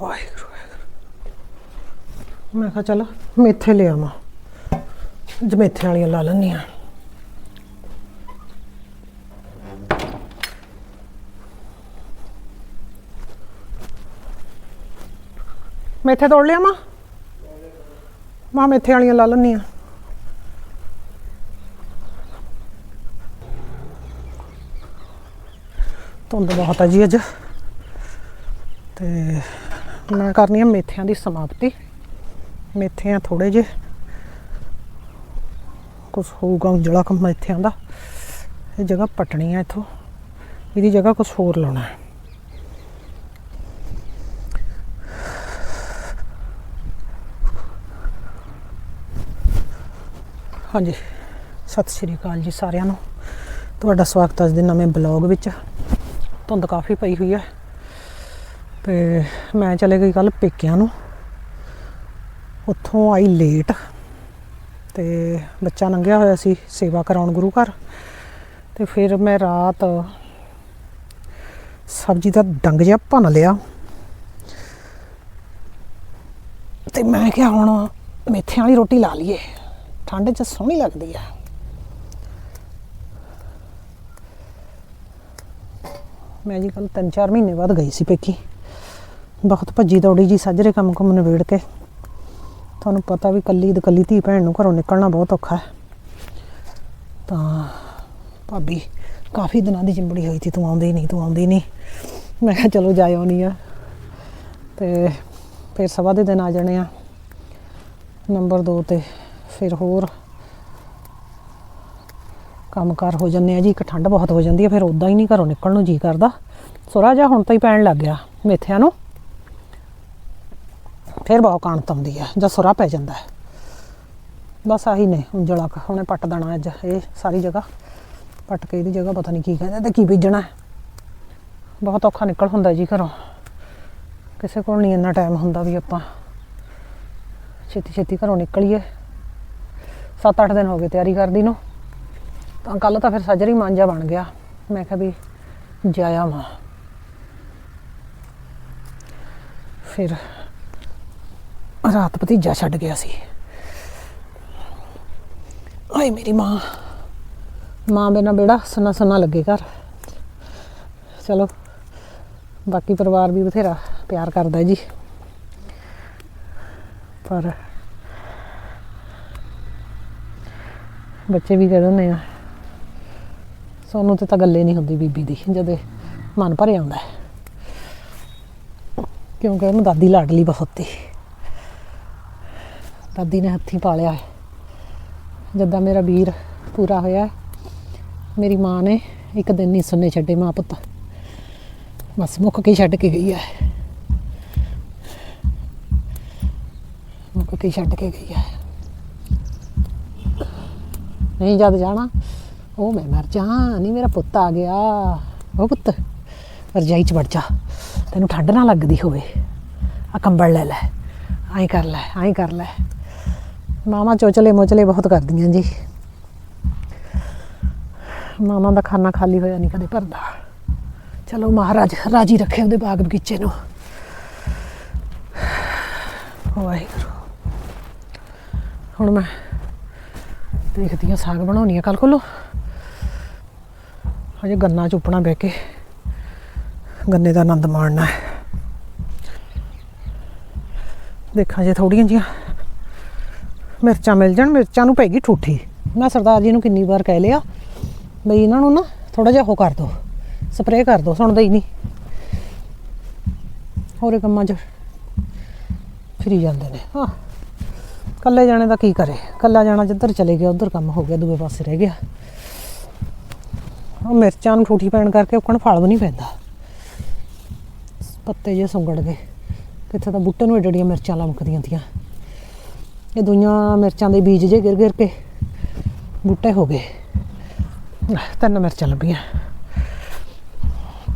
ਵਾਹਿਗੁਰੂ ਵਾਹਿਗੁਰੂ ਮੈਂ ਕਿਹਾ ਚੱਲ, ਮੇਥੇ ਲੈ ਆਵਾਂ। ਜਮੇਥੇ ਵਾਲੀਆਂ ਲਾ ਲੈਂਦੀ ਆ। ਮੇਥੇ ਤੋੜ ਲਿਆ ਮਾਂ? ਮਾਂ, ਮੇਥੇ ਵਾਲੀਆਂ ਲਾ ਲੈਂਦੀ ਆ। ਧੁੰਦ ਬਹੁਤ ਆ ਜੀ ਅੱਜ। ਤੇ ਮੈਂ ਕਰਨੀ ਆ ਮੇਥਿਆਂ ਦੀ ਸਮਾਪਤੀ। ਮੇਥੇ ਆ ਥੋੜੇ ਜੇ ਕੁਝ ਹੋਊਗਾ ਉਜਲਾ ਕੰਮ ਮੇਥਿਆਂ ਦਾ। ਇਹ ਜਗ੍ਹਾ ਪਟਣੀ ਹੈ ਇਥੋਂ। ਇਹਦੀ ਜਗ੍ਹਾ ਕੁਝ ਹੋਰ ਲਾਉਣਾ ਹੈ। ਹਾਂਜੀ। ਸਤਿ ਸ਼੍ਰੀ ਅਕਾਲ ਜੀ ਸਾਰਿਆਂ ਨੂੰ। ਤੁਹਾਡਾ ਸਵਾਗਤ ਹੈ ਅੱਜ ਦੇ ਨਵੇਂ ਬਲੌਗ ਵਿੱਚ। ਧੁੰਦ ਕਾਫੀ ਪਈ ਹੋਈ ਹੈ। ਤੇ ਮੈਂ ਚਲੇ ਗਈ ਕੱਲ ਪੇਕਿਆਂ ਨੂੰ। ਉੱਥੋਂ ਆਈ ਲੇਟ ਤੇ ਬੱਚਾ ਲੰਘਿਆ ਹੋਇਆ ਸੀ ਸੇਵਾ ਕਰਾਉਣ ਗੁਰੂ ਘਰ। ਤੇ ਫਿਰ ਮੈਂ ਰਾਤ ਸਬਜ਼ੀ ਦਾ ਡੰਗ ਜਿਹਾ ਭੰਨ ਲਿਆ। ਤੇ ਮੈਂ ਕਿਹਾ ਹੁਣ ਮੇਥੇ ਵਾਲੀ ਰੋਟੀ ਲਾ ਲਈਏ, ਠੰਡ 'ਚ ਸੋਹਣੀ ਲੱਗਦੀ ਆ। ਮੈਂ ਜੀ ਕੱਲ ਤਿੰਨ ਚਾਰ ਮਹੀਨੇ ਬਾਅਦ ਗਈ ਸੀ ਪੇਕੀ। ਬਹੁਤ ਭੱਜੀ ਦੌੜੀ ਜੀ, ਸਾਜਰੇ ਕੰਮ ਕੰਮ ਨਿਬੇੜ ਕੇ। ਤੁਹਾਨੂੰ ਪਤਾ ਵੀ ਕੱਲੀ ਦੀ ਕੱਲੀ ਧੀ ਭੈਣ ਨੂੰ ਘਰੋਂ ਨਿਕਲਣਾ ਬਹੁਤ ਔਖਾ ਹੈ। ਤਾਂ ਭਾਬੀ, ਕਾਫੀ ਦਿਨਾਂ ਦੀ ਚਿੰਬੜੀ ਹੋਈ ਸੀ, ਤੂੰ ਆਉਂਦੀ ਨਹੀਂ, ਤੂੰ ਆਉਂਦੀ ਨਹੀਂ। ਮੈਂ ਕਿਹਾ ਚਲੋ ਜਾ ਆਉਣੀ ਆ। ਤੇ ਫਿਰ ਸਵਾ ਦੇ ਦਿਨ ਆ ਜਾਣੇ ਆ। ਨੰਬਰ 2 ਤੇ ਫਿਰ ਹੋਰ ਕੰਮਕਾਰ ਹੋ ਜਾਂਦੇ ਆ ਜੀ, ਇੱਕ ਠੰਡ ਬਹੁਤ ਹੋ ਜਾਂਦੀ ਹੈ ਫਿਰ ਉਦਾਂ ਹੀ ਨਹੀਂ ਘਰੋਂ ਨਿਕਲਣ ਨੂੰ ਜੀ ਕਰਦਾ। ਸੁਰਾ ਜਾ ਹੁਣ ਤਾਂ ਹੀ ਪੈਣ ਲੱਗ ਗਿਆ, ਮੇਥਿਆਂ ਨੂੰ। ਫਿਰ ਬਹੁਤ ਕਾਣਤ ਆਉਂਦੀ ਹੈ ਜਾਂ ਸੁਰਾ ਪੈ ਜਾਂਦਾ ਹੈ। ਬਸ ਆਹੀ ਨੇ ਉਂਜਲਾ ਕ, ਹੁਣੇ ਪੱਟ ਦੇਣਾ ਅੱਜ, ਇਹ ਸਾਰੀ ਜਗ੍ਹਾ। ਪੱਟ ਕੇ ਇਹਦੀ ਜਗ੍ਹਾ ਪਤਾ ਨਹੀਂ ਕੀ ਕਹਿੰਦੇ ਤੇ ਕੀ ਬੀਜਣਾ ਬਹੁਤ ਔਖਾ ਨਿਕਲ ਹੁੰਦਾ ਜੀ ਘਰੋਂ। ਕਿਸੇ ਕੋਲ ਨਹੀਂ ਇੰਨਾ ਟਾਈਮ ਹੁੰਦਾ ਵੀ ਆਪਾਂ ਛੇਤੀ ਛੇਤੀ ਘਰੋਂ ਨਿਕਲੀਏ। 7-8 ਦਿਨ ਹੋ ਗਏ ਤਿਆਰੀ ਕਰਦੀ ਨੂੰ। ਤਾਂ ਕੱਲ ਤਾਂ ਫਿਰ ਸੱਜਰੀ ਮਾਂਜਾ ਬਣ ਗਿਆ। ਮੈਂ ਕਿਹਾ ਵੀ ਜਾਇਆ ਮਾਂ ਫਿਰ ਰਾਤ ਭਤੀਜਾ ਛੱਡ ਗਿਆ ਸੀ। ਆਏ ਮੇਰੀ ਮਾਂ। ਮਾਂ ਬਿਨਾ ਬੇੜਾ ਸੁਨਾ ਸੁਨਾ ਲੱਗੇ ਘਰ। ਚਲੋ, ਬਾਕੀ ਪਰਿਵਾਰ ਵੀ ਬਥੇਰਾ ਪਿਆਰ ਕਰਦਾ ਜੀ। ਪਰ ਬੱਚੇ ਵੀ ਕਹਿ ਦਿੰਦੇ ਆ, ਸੋਨੂੰ ਤੇ ਤਾਂ ਗੱਲੇ ਨਹੀਂ ਹੁੰਦੀ ਬੀਬੀ ਦੀ, ਜਦ ਮਨ ਭਰ ਆਉਂਦਾ ਕਿਉਂਕਿ ਉਹਨੂੰ ਦਾਦੀ ਲਾਡਲੀ ਬਹੁਤ ਤੀ। ਦਾਦੀ ਨੇ ਹੱਥੀਂ ਪਾਲਿਆ ਹੈ। ਜਦਾਂ ਮੇਰਾ ਵੀਰ ਪੂਰਾ ਹੋਇਆ ਮੇਰੀ ਮਾਂ ਨੇ ਇੱਕ ਦਿਨ ਨਹੀਂ ਸੁਣਨੇ ਛੱਡੇ ਮਾਂ ਪੁੱਤ। ਬਸ ਮੁੱਕ ਕੇ ਛੱਡ ਕੇ ਗਈ ਹੈ। ਮੁੱਕ ਕੇ ਛੱਡ ਕੇ ਗਈ ਹੈ। ਨਹੀਂ ਜਦ ਜਾਣਾ, ਉਹ ਮੈਂ ਮਰ ਜਾ, ਨਹੀਂ ਮੇਰਾ ਪੁੱਤ ਆ ਗਿਆ। ਉਹ ਪੁੱਤ, ਰਜਾਈ ਚ ਵੜ ਜਾ। ਤੈਨੂੰ ਠੰਡ ਨਾ ਲੱਗਦੀ ਹੋਵੇ। ਆ ਕੰਬਲ ਲੈ ਲੈ ਐਂ ਕਰ ਲੈ ਐਂ ਕਰ ਲੈ। ਮਾਮਾ ਚੋਚਲੇ ਮੋਚਲੇ ਬਹੁਤ ਕਰਦੀਆਂ ਜੀ। ਮਾਮਾ ਦਾ ਖਾਣਾ ਖਾਲੀ ਹੋਇਆ ਨਹੀਂ ਕਦੇ ਭਰਦਾ। ਚਲੋ ਮਹਾਰਾਜ, ਰਾਜੀ ਰੱਖੇ ਉਹਦੇ ਬਾਗ ਬਗੀਚੇ ਨੂੰ। ਵਾਹਿਗੁਰੂ। ਹੁਣ ਮੈਂ ਦੇਖਦੀ ਹਾਂ ਸਾਗ ਬਣਾਉਣੀ ਆ ਕੱਲ ਕੋਲੋਂ। ਹਜੇ ਗੰਨਾ ਚੁੱਪਣਾ ਬਹਿ ਕੇ ਗੰਨੇ ਦਾ ਆਨੰਦ ਮਾਣਨਾ ਹੈ। ਦੇਖਾਂ ਜੇ ਥੋੜੀਆਂ ਜੀਆਂ ਮਿਰਚਾਂ ਮਿਲ ਜਾਣ, ਮਿਰਚਾਂ ਨੂੰ ਪੈਗੀ ਠੂਠੀ। ਮੈਂ ਸਰਦਾਰ ਜੀ ਨੂੰ ਕਿੰਨੀ ਵਾਰ ਕਹਿ ਲਿਆ, ਬਈ ਇਹਨਾਂ ਨੂੰ ਨਾ ਥੋੜਾ ਜਿਹਾ ਉਹ ਕਰ ਦਿਓ ਸਪਰੇਅ ਕਰ ਦਿਓ ਸੁਣਦੇ ਹੀ ਨਹੀਂ। ਹੋਰੇ ਕੰਮਾਂ 'ਚ ਫਿਰੀ ਜਾਂਦੇ ਨੇ। ਹਾਂ ਕੱਲੇ ਜਾਣੇ ਦਾ ਕੀ ਕਰੇ? ਕੱਲਾ ਜਾਣਾ ਜਿੱਧਰ ਚਲੇ ਗਿਆ, ਉਧਰ ਕੰਮ ਹੋ ਗਿਆ, ਦੂਏ ਪਾਸੇ ਰਹਿ ਗਿਆ। ਉਹ ਮਿਰਚਾਂ ਨੂੰ ਠੂਠੀ ਪੈਣ ਕਰਕੇ ਉਕਣ ਫਲ ਵੀ ਨਹੀਂ ਪੈਂਦਾ। ਪੱਤੇ ਜੇ ਸੁੰਗੜ ਗਏ। ਕਿੱਥੇ ਤਾਂ ਬੂਟੇ ਨੂੰ ਏਡੀਆਂ ਮਿਰਚਾਂ ਲਮਕਦੀਆਂ ਤੀਆਂ। ਇਹ ਦੁਨੀਆਂ ਮਿਰਚਾਂ ਦੇ ਬੀਜ ਜੇ ਗਿਰ ਗਿਰ ਕੇ ਬੂਟੇ ਹੋ ਗਏ। ਤਿੰਨ ਮਿਰਚਾਂ ਲੱਭੀਆਂ।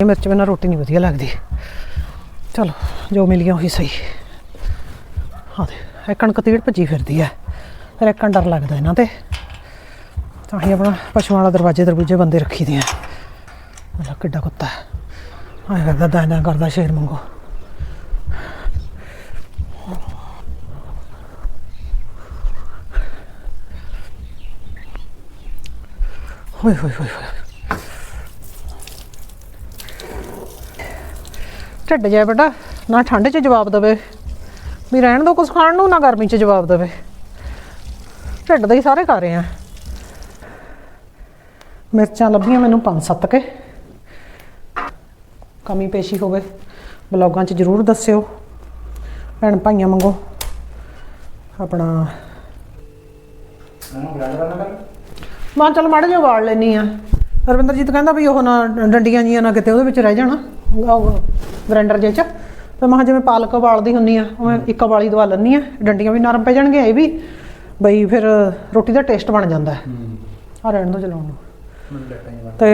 ਇਹ ਮਿਰਚ ਬਿਨਾਂ ਰੋਟੀ ਨਹੀਂ ਵਧੀਆ ਲੱਗਦੀ। ਚਲੋ, ਜੋ ਮਿਲ ਗਿਆ ਉਹੀ ਸਹੀ। ਹਾਂ ਦੇ ਇਹ ਕਣਕ ਤੀੜ ਭੱਜੀ ਫਿਰਦੀ ਹੈ। ਫਿਰ ਇੱਕ ਡਰ ਲੱਗਦਾ ਇਹਨਾਂ ਤੇ। ਤਾਂ ਹੀ ਆਪਣਾ ਪਸ਼ੂਆਂ ਵਾਲਾ ਦਰਵਾਜ਼ੇ ਦਰਬੂਜੇ ਬੰਦੇ ਰੱਖੀ ਦੇ ਆ। ਕਿੱਡਾ ਕੁੱਤਾ ਹੈ। ਆਏ ਕਰਦਾ ਦਾਣਾ ਕਰਦਾ ਸ਼ੇਰ ਮੰਗੋ ਹੋਏ ਹੋਏ ਹੋਏ ਹੋਏ ਢਿੱਡ ਜਾਏ ਬੇਟਾ ਨਾ ਠੰਡ 'ਚ ਜਵਾਬ ਦੇਵੇ। ਵੀ ਰਹਿਣ ਦੋ ਕੁਝ ਖਾਣ ਨੂੰ ਨਾ ਗਰਮੀ 'ਚ ਜਵਾਬ ਦੇਵੇ। ਢਿੱਡ ਦੇ ਹੀ ਸਾਰੇ ਖਾ ਰਹੇ ਆ। ਮਿਰਚਾਂ ਲੱਭੀਆਂ ਮੈਨੂੰ ਪੰਜ ਸੱਤ ਕੇ। ਕਮੀ ਪੇਸ਼ੀ ਹੋਵੇ ਬਲੌਗਾਂ 'ਚ ਜ਼ਰੂਰ ਦੱਸਿਓ। ਭੈਣ ਭਾਈਆਂ ਵਾਂਗੂ ਆਪਣਾ ਮੈਨੂੰ ਗ੍ਰੈਂਡ ਕਰਨਾ ਕਰ ਮਾਂ ਚੱਲ ਮਾੜੇ ਜਿਹਾ ਵਾੜ ਲੈਣੀ ਆ ਰਵਿੰਦਰਜੀਤ ਕਹਿੰਦਾ ਵੀ ਉਹ ਨਾ ਡੰਡੀਆਂ ਜੀਆਂ ਨਾ ਕਿਤੇ ਉਹਦੇ ਵਿੱਚ ਰਹਿ ਜਾਣਾ ਗ੍ਰਾਈਂਡਰ ਜੇ ਚ। ਤੇ ਮੈਂ ਜਿਵੇਂ ਪਾਲਕ ਵਾਲਦੀ ਹੁੰਨੀ ਆ ਉਵੇਂ ਇੱਕ ਵਾਲੀ ਦਵਾ ਲੈਣੀ ਆ ਡੰਡੀਆਂ ਵੀ ਨਰਮ ਪੈ ਜਾਣਗੀਆਂ ਇਹ ਵੀ। ਬਈ ਫਿਰ ਰੋਟੀ ਦਾ ਟੇਸਟ ਬਣ ਜਾਂਦਾ। ਆ ਰਹਿਣ ਦੋ ਚਲਾਉਣ ਨੂੰ। ਤੇ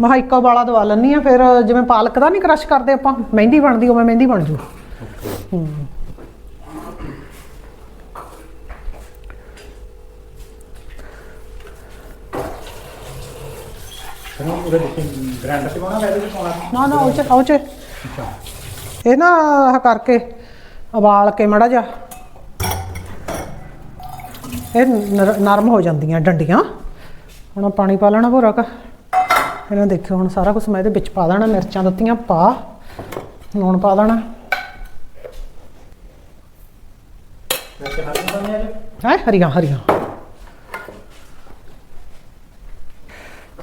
ਮੈਂ ਇੱਕ ਵਾਲਾ ਦਵਾ ਲੈਣੀ ਆ ਫਿਰ ਜਿਵੇਂ ਪਾਲਕ ਦਾ ਨਹੀਂ ਕ੍ਰਸ਼ ਕਰਦੇ ਆਪਾਂ ਮਹਿੰਦੀ ਬਣਦੀ ਉਵੇਂ ਮਹਿੰਦੀ ਬਣ ਜੂ। ਹੂੰ। ਫਿਰ ਉਹਦੇ ਵਿੱਚ ਗ੍ਰੈਂਡ ਚ ਪਾਉਣਾ ਵੈਸੇ ਵੀ ਪਾਉਣਾ। ਨਾ ਨਾ ਉਹ ਚ ਉਹ ਚ। ਅੱਛਾ। ਇਹ ਨਾ ਆਹ ਕਰਕੇ ਉਬਾਲ ਕੇ ਮੜਾ ਜਾ ਇਹ ਨਰ- ਨਰਮ ਹੋ ਜਾਂਦੀਆਂ ਡੰਡੀਆਂ। ਹੁਣ ਪਾਣੀ ਪਾ ਲੈਣਾ ਭੋਰਾ ਕਾ। ਇਹਨਾਂ ਦੇਖਿਓ ਹੁਣ ਸਾਰਾ ਕੁਝ ਮੈਂ ਇਹਦੇ ਵਿੱਚ ਪਾ ਦੇਣਾ ਮਿਰਚਾਂ ਦਿੱਤੀਆਂ ਪਾ। ਲੂਣ ਪਾ ਦੇਣਾ। ਹਰ ਨੂੰ ਜਾ? ਹੈ ਹਰੀਆਂ ਹਰੀਆਂ।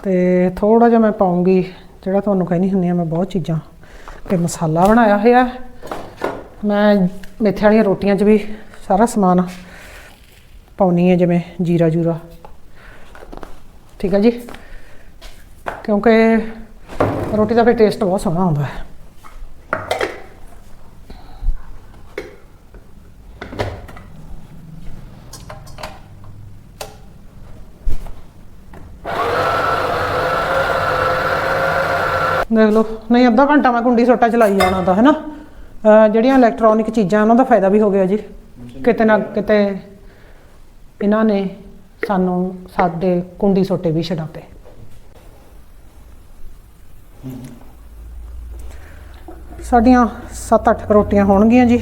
ਤੇ ਥੋੜਾ ਜਿਹਾ ਮੈਂ ਪਾਉਂਗੀ, ਜਿਹੜਾ ਤੁਹਾਨੂੰ ਕਹਿੰਦੀ ਹੁੰਦੀ ਆ, ਮੈਂ ਬਹੁਤ ਚੀਜ਼ਾਂ ਤੇ ਮਸਾਲਾ ਬਣਾਇਆ ਹੋਇਆ। ਮੈਂ ਮੇਥੇ ਵਾਲੀਆਂ ਰੋਟੀਆਂ 'ਚ ਵੀ ਸਾਰਾ ਸਮਾਨ ਪਾਉਣੀ ਹੈ ਜਿਵੇਂ ਜੀਰਾ ਜੂਰਾ। ਠੀਕ ਹੈ ਜੀ? ਕਿਉਂਕਿ ਰੋਟੀ ਦਾ ਫਿਰ ਟੇਸਟ ਬਹੁਤ ਸੋਹਣਾ ਆਉਂਦਾ ਹੈ। ਦੇਖ ਲਓ। ਨਹੀਂ, ਅੱਧਾ ਘੰਟਾ ਮੈਂ ਕੁੰਡੀ ਸੋਟਾ ਚਲਾਈ ਜਾਣਾ ਤਾਂ, ਹੈਨਾ? ਜਿਹੜੀਆਂ ਇਲੈਕਟ੍ਰੋਨਿਕ ਚੀਜ਼ਾਂ, ਉਹਨਾਂ ਦਾ ਫਾਇਦਾ ਵੀ ਹੋ ਗਿਆ ਜੀ। ਕਿਤੇ ਨਾ ਕਿਤੇ ਇਹਨਾਂ ਨੇ ਸਾਨੂੰ ਸਾਡੇ ਕੁੰਡੀ ਸੋਟੇ ਵੀ ਛਡਾਤੇ। ਸਾਡੀਆਂ 7-8 ਰੋਟੀਆਂ ਹੋਣਗੀਆਂ ਜੀ।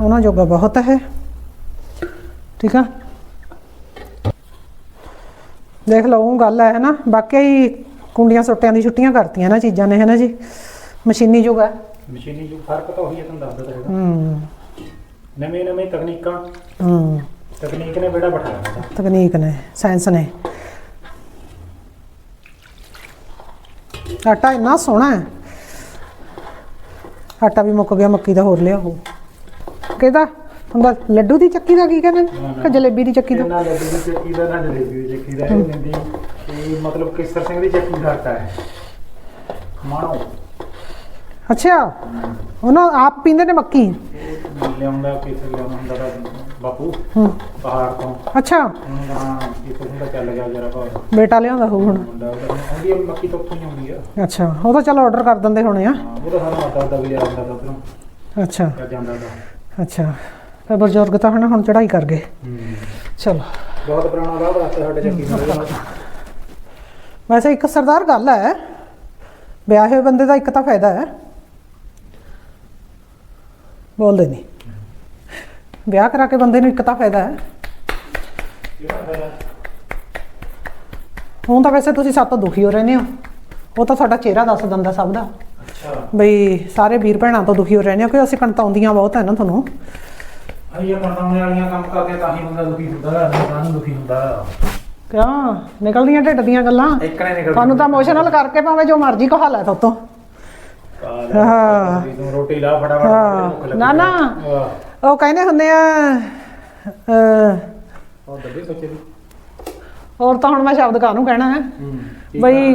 ਉਹਨਾਂ ਜੋਗਾ ਬਹੁਤ ਹੈ। ਠੀਕ ਆ? ਦੇਖ ਲਓ ਗੱਲ ਹੈ ਨਾ ਬਾਕੀ ਕੁੰਡੀਆਂ ਸੋਟਿਆਂ ਦੀ ਛੁੱਟੀਆਂ ਕਰਤੀਆਂ ਨਾ ਚੀਜ਼ਾਂ ਨੇ ਹੈ ਨਾ ਜੀ? ਮਸ਼ੀਨੀ ਯੁੱਗ ਹੈ ਮਸ਼ੀਨੀ ਜੋ ਫ਼ਰਕ ਤਾਂ ਉਹੀ ਹੈ ਤੁਹਾਨੂੰ ਦੱਸਦਾ ਤਾਂ ਹੈਗਾ। ਹੂੰ। ਨਵੇਂ ਨਵੇਂ ਤਕਨੀਕਾਂ ਹੂੰ। ਤਕਨੀਕ ਨੇ ਬੇੜਾ ਬਿਠਾਇਆ ਤਕਨੀਕ ਨੇ ਸਾਇੰਸ ਨੇ। ਆਟਾ ਇੰਨਾ ਸੋਹਣਾ ਹੈ। ਆਟਾ ਵੀ ਮੁੱਕ ਗਿਆ ਮੱਕੀ ਦਾ ਹੋਰ ਲਿਆ ਉਹ ਕਿਹਦਾ? ਹੁੰਦਾ ਲੱਡੂ ਦੀ ਚੱਕੀ ਦਾ ਕੀ ਕਹਿੰਦੇ ਨੇ? ਕਿ ਜਲੇਬੀ ਦੀ ਚੱਕੀ ਦਾ? ਨਾ ਲੱਡੂ ਦੀ ਚੱਕੀ ਦਾ ਨਾ ਜਲੇਬੀ ਦੀ ਚੱਕੀ ਦਾ ਇਹ ਨਿੰਦੀ ਇਹ ਮਤਲਬ ਕੇਸਰ ਸਿੰਘ ਦੀ ਚੱਕੀ ਦਾ ਆਟਾ ਹੈ ਮਾਣੋ ਅੱਛਾ ਉਹਨਾਂ ਆਪ ਪੀਂਦੇ ਨੇ ਮੱਕੀ ਲਿਆਉਂਦਾ ਕੇਸਰ ਲਿਆਉਂਦਾ ਹੁੰਦਾ ਦਾ ਬਾਪੂ ਹੂੰ ਪਹਾੜ ਤੋਂ ਅੱਛਾ ਉਹਨੂੰ ਹਾਂ ਕੇਸਰ ਸਿੰਘ ਦਾ ਚੱਲ ਗਿਆ ਜਰਾ ਭਾਰ ਬੇਟਾ ਲਿਆਉਂਦਾ ਹੋਊ ਹੁਣ ਮੁੰਡਾ ਉਹਦਾ ਆਉਂਦੀ ਹੈ ਮੱਕੀ ਤੋਂ ਉੱਥੋਂ ਹੀ ਆਉਂਦੀ ਆ ਅੱਛਾ ਉਹ ਤਾਂ ਚਲ ਆਰਡਰ ਕਰ ਦਿੰਦੇ ਹੋਣੇ ਆ ਹਾਂ ਉਹ ਤਾਂ ਸਾਰਾ ਮਾਤਾ ਦਾ ਵੀ ਲਿਆ ਜਾਂਦਾ ਉਧਰੋਂ ਅੱਛਾ ਜਾਂਦਾ ਦਾ ਅੱਛਾ ਫਿਰ ਬਜ਼ੁਰਗ ਤਾਂ ਹਨਾ ਹੁਣ ਚੜਾਈ ਕਰ ਗਏ ਹੂੰ ਚਲੋ ਬਹੁਤ ਪੁਰਾਣਾ ਰਾਹ ਰਸਤਾ ਸਾਡੇ ਚੱਕੀ ਦਾ ਵੈਸੇ ਇੱਕ ਸਰਦਾਰ ਗੱਲ ਹੈ ਵਿਆਹੇ ਹੋਏ ਬੰਦੇ ਦਾ ਇੱਕ ਤਾਂ ਫਾਇਦਾ ਹੈ। ਬੋਲਦੇ ਨਹੀਂ। ਵਿਆਹ ਕਰਾ ਕੇ ਬੰਦੇ ਨੂੰ ਇੱਕ ਤਾਂ ਫਾਇਦਾ ਹੈ। ਹੁਣ ਤਾਂ ਵੈਸੇ ਤੁਸੀਂ ਸਭ ਤੋਂ ਦੁਖੀ ਹੋ ਰਹੇ ਹੋ। ਉਹ ਤਾਂ ਤੁਹਾਡਾ ਚਿਹਰਾ ਦੱਸ ਦਿੰਦਾ ਸਭ ਦਾ। ਅੱਛਾ। ਬਈ ਸਾਰੇ ਵੀਰ ਭੈਣਾਂ ਤੋਂ ਦੁਖੀ ਹੋ ਰਹੇ ਨੇ ਕਿਉਂਕਿ ਅਸੀਂ ਕਣਤਾਉਂਦੀਆਂ ਬਹੁਤ ਹੈ ਨਾ ਤੁਹਾਨੂੰ। ਅਈ ਇਹ ਵਾਲੀਆਂ ਕੰਮ ਕਰਦੇ ਤਾਂ ਹੀ ਬੰਦਾ ਦੁਖੀ ਹੁੰਦਾ ਤਾਂ ਨੂੰ ਦੁਖੀ ਹੁੰਦਾ। ਕਿਉਂ? ਨਿਕਲਦੀਆਂ ਢਿੱਡ ਦੀਆਂ ਗੱਲਾਂ? ਇੱਕ ਨੇ ਨਿਕਲ ਤੁਹਾਨੂੰ ਤਾਂ ਇਮੋਸ਼ਨਲ ਕਰਕੇ ਭਾਵੇਂ ਜੋ ਮਰਜ਼ੀ ਕਹਾ ਲੈ ਤੋਤੋਂ ਹਾਂ। ਤੂੰ ਰੋਟੀ ਲਾ ਫਟਾਫਟ ਹਾਂ। ਭੁੱਖ ਲੱਗੀ ਨਾ, ਨਾ। ਉਹ ਕਹਿੰਦੇ ਹੁੰਦੇ ਆ ਅਹ, ਉਹ ਦੱਬੇ ਸੋਚੇ ਦੀ। ਹੋਰ ਤਾਂ ਹੁਣ ਮੈਂ ਸ਼ਬਦ ਕਾਹਨੂੰ ਕਹਿਣਾ ਹੈ? ਬਈ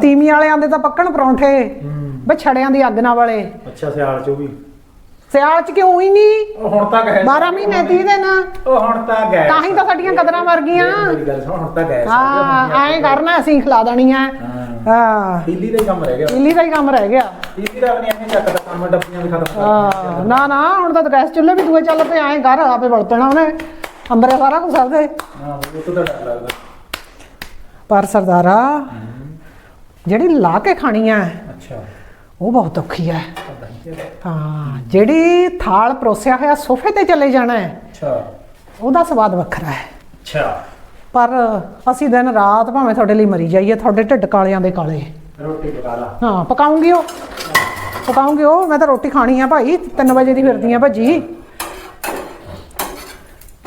ਤੀਮੀ ਵਾਲਿਆਂ ਦੇ ਤਾਂ ਪੱਕਣ ਪਰੌਂਠੇ ਬਈ ਛੜਿਆਂ ਦੀ ਅੱਗ ਨਾਲ ਵਾਲੇ। ਅੱਛਾ ਸਿਆਲ ਚ ਉਹ ਵੀ। ਸਿਆਲ ਚ ਕਿਉਂ ਹੀ ਨਹੀਂ ਉਹ ਹੁਣ ਤਾਂ ਗਏ 12 ਮਹੀਨੇ 30 ਦਿਨ। ਉਹ ਹੁਣ ਤਾਂ ਗਏ ਤਾਂ ਹੀ ਤਾਂ ਸਾਡੀਆਂ ਕਦਰਾਂ ਮਰ ਗਈਆਂ। ਮੇਰੀ ਗੱਲ ਸੁਣ ਹੁਣ ਤਾਂ ਗਏ ਹਾਂ ਐਂ ਕਰਨਾ ਅਸੀਂ ਖਿਲਾ ਦੇਣੀਆਂ। ਹਾਂ। ਹਾਂ। ਦਿੱਲੀ ਦਾ ਹੀ ਕੰਮ ਰਹਿ ਗਿਆ। ਦਿੱਲੀ ਦਾ ਹੀ ਕੰਮ ਰਹਿ ਗਿਆ। ਦਿੱਲੀ ਦਾ ਵੀ ਐਵੇਂ ਚੱਕਦਾ ਕੰਮ ਡੱਬੀਆਂ ਵੀ ਖਤਮ ਹਾਂ ਨਾ ਨਾ ਹੁਣ ਤਾਂ ਗੈਸ ਚੁੱਲ੍ਹੇ ਵੀ ਦੂਏ ਚੱਲ ਪਏ ਐਂ ਕਰ ਆਪੇ ਵੜ ਪੈਣਾ ਉਹਨੇ। ਅੰਦਰ ਸਾਰਾ ਕੁਝ ਸਰਦੇ ਹਾਂ ਉਹ ਤੋਂ ਡਰ ਲੱਗਦਾ। ਪਰ ਸਰਦਾਰਾ ਜਿਹੜੀ ਲਾ ਕੇ ਖਾਣੀ ਹੈ ਅੱਛਾ। ਉਹ ਬਹੁਤ ਔਖੀ ਹੈ। ਹਾਂ ਜਿਹੜੀ ਥਾਲ ਪਰੋਸਿਆ ਹੋਇਆ ਸੋਫੇ ਤੇ ਚਲੇ ਜਾਣਾ ਹੈ ਅੱਛਾ। ਉਹਦਾ ਸਵਾਦ ਵੱਖਰਾ ਹੈ। ਅੱਛਾ। ਪਰ ਅਸੀਂ ਦਿਨ ਰਾਤ ਭਾਵੇਂ ਤੁਹਾਡੇ ਲਈ ਮਰੀ ਜਾਈਏ ਤੁਹਾਡੇ ਢਿੱਡ ਕਾਲਿਆਂ ਦੇ ਕਾਲੇ। ਰੋਟੀ ਪਕਾ ਲਾ। ਹਾਂ ਪਕਾਉਂਗੀ ਉਹ। ਪਕਾਉਂਗੀ ਉਹ ਮੈਂ ਤਾਂ ਰੋਟੀ ਖਾਣੀ ਆ ਭਾਈ। 3 ਵਜੇ ਦੀ ਫਿਰਦੀ ਆ ਭੱਜੀ।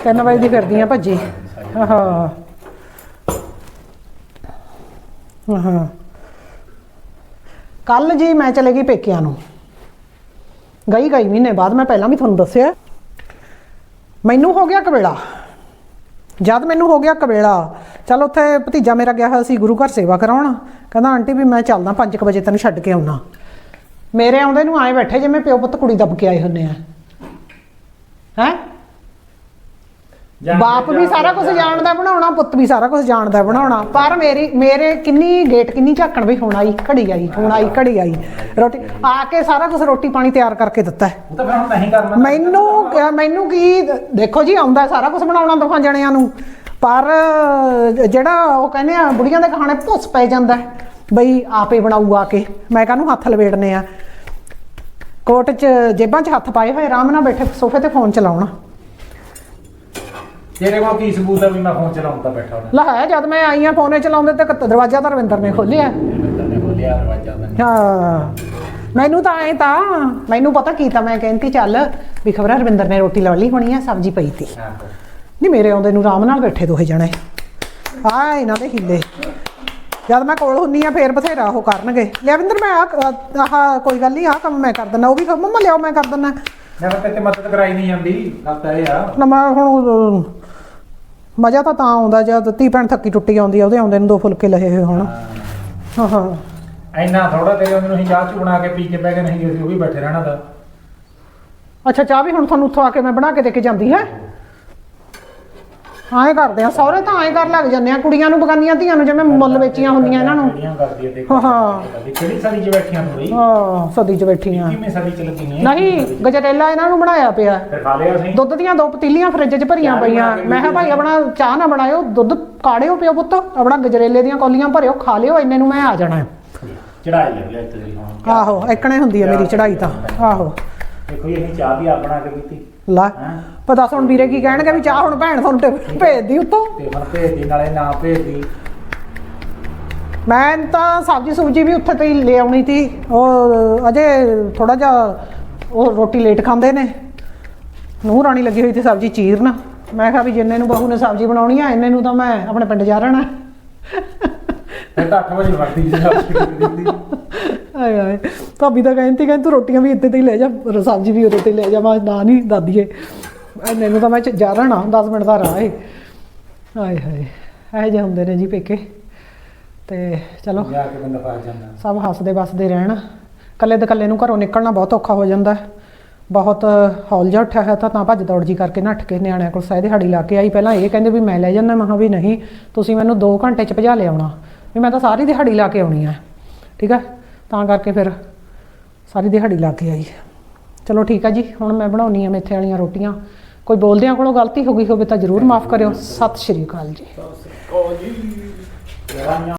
3 ਵਜੇ ਦੀ ਫਿਰਦੀ ਆ ਭੱਜੀ। ਹਾਂ। ਹਾਂ ਹਾਂ। ਕੱਲ ਜੀ ਮੈਂ ਚਲੇ ਗਈ ਪੇਕਿਆਂ ਨੂੰ। ਗਈ ਗਈ ਮਹੀਨੇ ਬਾਅਦ ਮੈਂ ਪਹਿਲਾਂ ਵੀ ਤੁਹਾਨੂੰ ਦੱਸਿਆ। ਮੈਨੂੰ ਹੋ ਗਿਆ ਕਵੇਲਾ। ਜਦ ਮੈਨੂੰ ਹੋ ਗਿਆ ਕਵੇਲਾ, ਚਲ ਉੱਥੇ ਭਤੀਜਾ ਮੇਰਾ ਗਿਆ ਹੋਇਆ ਸੀ ਗੁਰੂ ਘਰ ਸੇਵਾ ਕਰਾਉਣ। ਕਹਿੰਦਾ, ਆਂਟੀ ਵੀ ਮੈਂ ਚੱਲਦਾ 5 ਵਜੇ ਤੈਨੂੰ ਛੱਡ ਕੇ ਆਉਣਾ। ਮੇਰੇ ਆਉਂਦੇ ਨੂੰ ਆਏ ਬੈਠੇ ਜਿਵੇਂ ਪਿਓ ਪੁੱਤ ਕੁੜੀ ਦੱਬ ਕੇ ਆਏ ਹੁੰਨੇ ਆ। ਹੈ? ਬਾਪ ਵੀ ਸਾਰਾ ਕੁਝ ਜਾਣਦਾ। ਬਣਾਉਣਾ ਪੁੱਤ ਵੀ ਸਾਰਾ ਕੁਝ ਜਾਣਦਾ ਬਣਾਉਣਾ। ਪਰ ਮੇਰੀ ਮੇਰੇ ਕਿੰਨੀ ਗੇਟ ਕਿੰਨੀ ਝਾਕਣ ਵੀ ਹੁਣ ਆਈ ਘੜੀ ਆਈ ਹੁਣ ਆਈ ਘੜੀ ਆਈ। ਰੋਟੀ ਆ ਕੇ ਸਾਰਾ ਕੁਝ ਰੋਟੀ ਪਾਣੀ ਤਿਆਰ ਕਰਕੇ ਦਿੱਤਾ ਹੈ। ਉਹ ਤਾਂ ਫਿਰ ਹੁਣ ਨਹੀਂ ਕਰਨਾ ਮੈਨੂੰ ਮੈਨੂੰ ਕੀ ਦੇਖੋ ਜੀ ਆਉਂਦਾ ਸਾਰਾ ਕੁਝ ਬਣਾਉਣਾ ਦੋਹਾਂ ਜਣਿਆਂ ਨੂੰ। ਪਰ ਜਿਹੜਾ ਉਹ ਕਹਿੰਦੇ ਆ ਬੁੜੀਆਂ ਦੇ ਖਾਣੇ ਭੁੱਸ ਪੈ ਜਾਂਦਾ ਹੈ, ਬਈ ਆਪੇ ਬਣਾਊ ਆ ਕੇ। ਮੈਂ ਕਾਹਨੂੰ ਹੱਥ ਲਵੇੜਨੇ ਆ? ਕੋਟ 'ਚ ਜੇਬਾਂ 'ਚ ਹੱਥ ਪਾਏ ਹੋਏ ਆਰਾਮ ਨਾਲ ਬੈਠੇ ਸੋਫੇ ਤੇ ਫੋਨ ਚਲਾਉਣਾ। ਤੇਰੇ ਕੋਲ ਕੀ ਸਬੂਤ ਹੈ ਵੀ ਮੈਂ ਫੋਨ ਚਲਾਉਂਦਾ ਬੈਠਾ ਹਾਂ ਲੈ ਹੈ ਜਦ ਮੈਂ ਆਈਆਂ ਫੋਨੇ ਚਲਾਉਂਦੇ ਤੇ ਕ- ਦਰਵਾਜ਼ਾ ਤਾਂ ਰਵਿੰਦਰ ਨੇ ਖੋਲਿਆ ਬੰਦਾ ਨੇ ਬੋਲਿਆ ਰਵਾਜਾ ਦਾ ਹਾਂ। ਮੈਨੂੰ ਤਾਂ ਐ ਤਾਂ ਮੈਨੂੰ ਪਤਾ ਕੀ ਤਾਂ ਮੈਂ ਕਹਿੰਦੀ ਚੱਲ ਵੀ ਖਬਰ ਰਵਿੰਦਰ ਨੇ ਰੋਟੀ ਲਾ ਲਈ ਹੋਣੀ ਆ ਸਬਜ਼ੀ ਪਈ ਤੀ। ਹਾਂ। ਨਹੀਂ ਮੇਰੇ ਆਉਂਦੇ ਨੂੰ ਆਰਾਮ ਨਾਲ ਬੈਠੇ ਦੋਹੇ ਜਣੇ। ਆ ਇਹਨਾਂ ਦੇ ਹਿੱਲੇ। ਜਦ ਮੈਂ ਕੋਲ ਹੁੰਨੀ ਆ ਫੇਰ ਬਥੇਰਾ ਉਹ ਕਰਨਗੇ। ਲਵਿੰਦਰ ਮੈਂ ਆ ਆਹ ਕੋਈ ਗੱਲ ਨਹੀਂ ਆ ਕੰਮ ਮੈਂ ਕਰ ਦਿੰਦਾ ਉਹ ਵੀ ਕਹੂ, ਮੰਮਾ ਲਿਆਓ ਮੈਂ ਕਰ ਦਿੰਦਾ ਮੈਂ ਤਾਂ ਤੇ ਮਦਦ ਕਰਾਈ ਨਹੀਂ ਜਾਂਦੀ ਗੱਲ ਤਾਂ ਇਹ ਆ। ਨਾ ਮੈਂ ਹੁਣ ਮਜ਼ਾ ਤਾਂ ਤਾਂ ਆਉਂਦਾ ਜਦ ਧੀ ਭੈਣ ਥੱਕੀ ਟੁੱਟੀ ਆਉਂਦੀ ਆ ਉਹਦੇ ਆਉਂਦੇ ਨੂੰ ਦੋ ਫੁਲਕੇ ਲਹੇ ਹੋਏ ਹੁਣ। ਹਾਂ ਹਾਂ। ਇੰਨਾ ਥੋੜਾ ਤੇਰੇ ਮੈਨੂੰ ਅਸੀਂ ਚਾਹ ਚ ਬਣਾ ਕੇ ਪੀ ਕੇ ਬਹਿ ਗਏ ਨਹੀਂ ਅਸੀਂ ਉਹ ਵੀ ਬੈਠੇ ਰਹਿਣਾ ਦਾ ਅੱਛਾ ਚਾਹ ਵੀ ਹੁਣ ਤੁਹਾਨੂੰ ਉੱਥੋਂ ਆ ਕੇ ਮੈਂ ਬਣਾ ਕੇ ਦੇ ਕੇ ਜਾਂਦੀ ਹੈ? ਐਂ ਕਰਦੇ ਆ। ਸਹੁਰੇ ਤਾਂ ਐਂ ਕਰ ਲੱਗ ਜਾਂਦੇ ਆ। ਕੁੜੀਆਂ ਨੂੰ ਬਗਾਨੀਆਂ ਧੀਆਂ ਨੂੰ ਜਿਵੇਂ ਮੁੱਲ ਵੇਚੀਆਂ ਹੁੰਦੀਆਂ ਇਹਨਾਂ ਨੂੰ। ਕਰਦੀ ਹੈ ਦੇਖ। ਹਾਂ, ਹਾਂ। ਕਿਹੜੀ ਸਾਡੀ ਚ ਬੈਠੀਆਂ ਨੂੰ ਬਈ? ਹਾਂ ਸਦੀ 'ਚ ਬੈਠੀਆਂ। ਕਿਵੇਂ ਸਾਡੀ ਚ ਲੱਗੀ ਨਹੀਂ ਨਹੀਂ ਗਜਰੇਲਾ ਇਹਨਾਂ ਨੂੰ ਬਣਾਇਆ ਪਿਆ। ਫਿਰ ਖਾ ਲਿਆ ਅਸੀਂ? ਦੁੱਧ ਦੀਆਂ ਦੋ ਪਤੀਲੀਆਂ ਫ੍ਰਿਜ 'ਚ ਭਰੀਆਂ ਪਈਆਂ। ਮੈਂ ਕਿਹਾ ਭਾਈ ਆਪਣਾ ਚਾਹ ਨਾ ਬਣਾਇਓ ਦੁੱਧ ਕਾੜਿਓ ਪਿਓ ਪੁੱਤ। ਆਪਣਾ ਗਜਰੇਲੇ ਦੀਆਂ ਕੌਲੀਆਂ ਭਰਿਓ ਖਾ ਲਿਓ ਇੰਨੇ ਨੂੰ ਮੈਂ ਆ ਜਾਣਾ। ਚੜਾਈ ਲੈ ਲਿਆ ਤੇਰੀ ਹੁਣ। ਆਹੋ ਇੱਕਣੇ ਹੁੰਦੀ ਹੈ ਮੇਰੀ ਚੜਾਈ ਤਾਂ। ਆਹੋ। ਦੇਖੋ ਅਸੀਂ ਚਾਹ ਵੀ ਆਪ ਬਣਾ ਕੇ ਪੀਤੀ ਲਾ ਪਤਾ ਹੁਣ ਵੀਰੇ ਕੀ ਕਹਿਣਗੇ ਵੀ ਚਾਹ ਹੁਣ ਭੈਣ ਤੁਹਾਨੂੰ ਟਿਪ- ਭੇਜਦੀ ਉੱਤੋਂ। ਤੇ ਹੁਣ ਭੇਜਦੀ ਨਾਲੇ ਨਾ ਭੇਜਦੀ। ਮੈਂ ਤਾਂ ਸਬਜ਼ੀ ਸੁਬਜੀ ਵੀ ਉੱਥੇ ਤੇ ਹੀ ਲੈ ਆਉਣੀ ਸੀ ਉਹ ਅਜੇ ਥੋੜਾ ਜਿਹਾ ਉਹ ਰੋਟੀ ਲੇਟ ਖਾਂਦੇ ਨੇ। ਨੂੰਹ ਰਾਣੀ ਲੱਗੀ ਹੋਈ ਸੀ ਸਬਜ਼ੀ ਚੀਰਨ। ਮੈਂ ਕਿਹਾ ਵੀ ਜਿੰਨੇ ਨੂੰ ਬਹੂ ਨੇ ਸਬਜ਼ੀ ਬਣਾਉਣੀ ਆ ਇੰਨੇ ਨੂੰ ਤਾਂ ਮੈਂ ਆਪਣੇ ਪਿੰਡ ਜਾ ਰਹਿਣਾ। ਫਿਰ ਤਾਂ 8 ਵਜੇ ਵਰਤੀ ਜੀ ਸਬਜ਼ੀ ਆਏ ਆਏ। ਭਾਬੀ ਤਾਂ ਕਹਿੰਦੀ ਕਹਿੰਦੀ ਤੂੰ ਰੋਟੀਆਂ ਵੀ ਇੱਥੇ ਤੇ ਹੀ ਲੈ ਜਾ ਸਬਜ਼ੀ ਵੀ ਉਹਦੇ ਤੇ ਹੀ ਲੈ ਜਾ। ਮੈਂ ਨਾ ਨਹੀਂ ਦਾਦੀਏ ਇੰਨੇ ਨੂੰ ਤਾਂ ਮੈਂ ਜਾ ਰਹਿਣਾ 10 ਮਿੰਟ ਦਾ ਰਾਹ ਏ। ਆਏ ਹਾਏ ਇਹੋ ਜਿਹੇ ਹੁੰਦੇ ਨੇ ਜੀ ਪੇਕੇ। ਤੇ ਚਲੋ ਜਾ ਕੇ ਬੰਦਾ ਫਸ ਜਾਂਦਾ। ਸਭ ਹੱਸਦੇ ਵਸਦੇ ਰਹਿਣ। ਕੱਲੇ ਦੇ ਕੱਲੇ ਨੂੰ ਘਰੋਂ ਨਿਕਲਣਾ ਬਹੁਤ ਔਖਾ ਹੋ ਜਾਂਦਾ। ਹੈ ਬਹੁਤ ਹੌਲ ਜਿਹਾ ਉੱਠਿਆ ਹੈ ਤਾਂ ਤਾਂ ਭੱਜ ਦੌੜ ਜੀ ਕਰਕੇ ਨੱਠ ਕੇ ਨਿਆਣਿਆਂ ਕੋਲ ਸਾਇਦੇ ਦਿਹਾੜੀ ਲਾ ਕੇ ਆਈ। ਪਹਿਲਾਂ ਇਹ ਕਹਿੰਦੇ ਵੀ ਮੈਂ ਲੈ ਜਾਂਦਾ ਮੈਂ ਕਿਹਾ ਵੀ ਨਹੀਂ ਤੁਸੀਂ ਮੈਨੂੰ 2 ਘੰਟੇ ਚ ਭਜਾ ਲਿਆਉਣਾ। ਵੀ ਮੈਂ ਤਾਂ ਸਾਰੀ ਦਿਹਾੜੀ ਲਾ ਕੇ ਆਉਣੀ ਆ। ਠੀਕ ਹੈ ਤਾਂ ਕਰਕੇ ਫਿਰ ਸਾਰੀ ਦਿਹਾੜੀ ਲਾ ਕੇ ਆਈ। ਚਲੋ ਠੀਕ ਆ ਜੀ, ਹੁਣ ਮੈਂ ਬਣਾਉਣੀ ਆ ਮੇਥੇ ਵਾਲੀਆਂ ਰੋਟੀਆਂ। ਕੋਈ ਬੋਲਦਿਆਂ ਕੋਲੋਂ ਗਲਤੀ ਹੋ ਗਈ ਹੋਵੇ ਤਾਂ ਜ਼ਰੂਰ ਮਾਫ ਕਰਿਓ। ਸਤਿ ਸ਼੍ਰੀ ਅਕਾਲ ਜੀ।